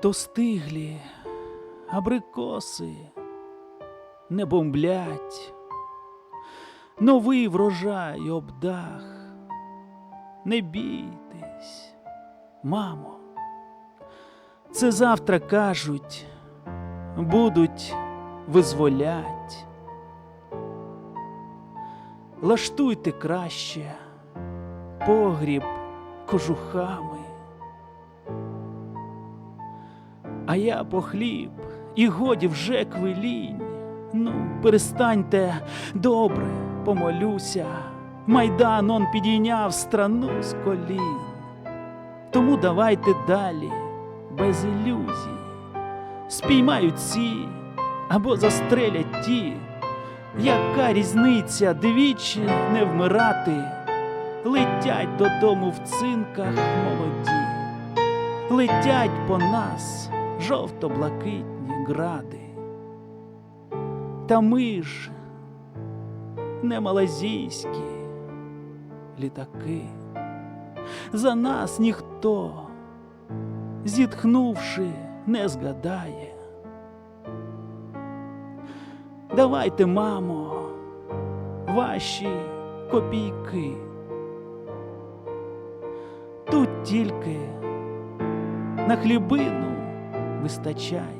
То стиглі абрикоси не бомблять, новий врожай обдах. Не бійтесь, мамо, це завтра кажуть, будуть визволять. Лаштуйте краще погріб кожухами. А я по хліб, і годі вже квилінь. Ну, перестаньте, добре, помолюся. Майдан он підійняв страну з колін. Тому давайте далі, без ілюзій. Спіймають ці або застрелять ті. Яка різниця двічі не вмирати? Летять додому в цинках молоді, летять по нас жовто-блакитні гради. Та ми ж не малазійські літаки. За нас ніхто, зітхнувши, не згадає. Давайте, мамо, ваші копійки. Тут тільки на хлібину вистачає.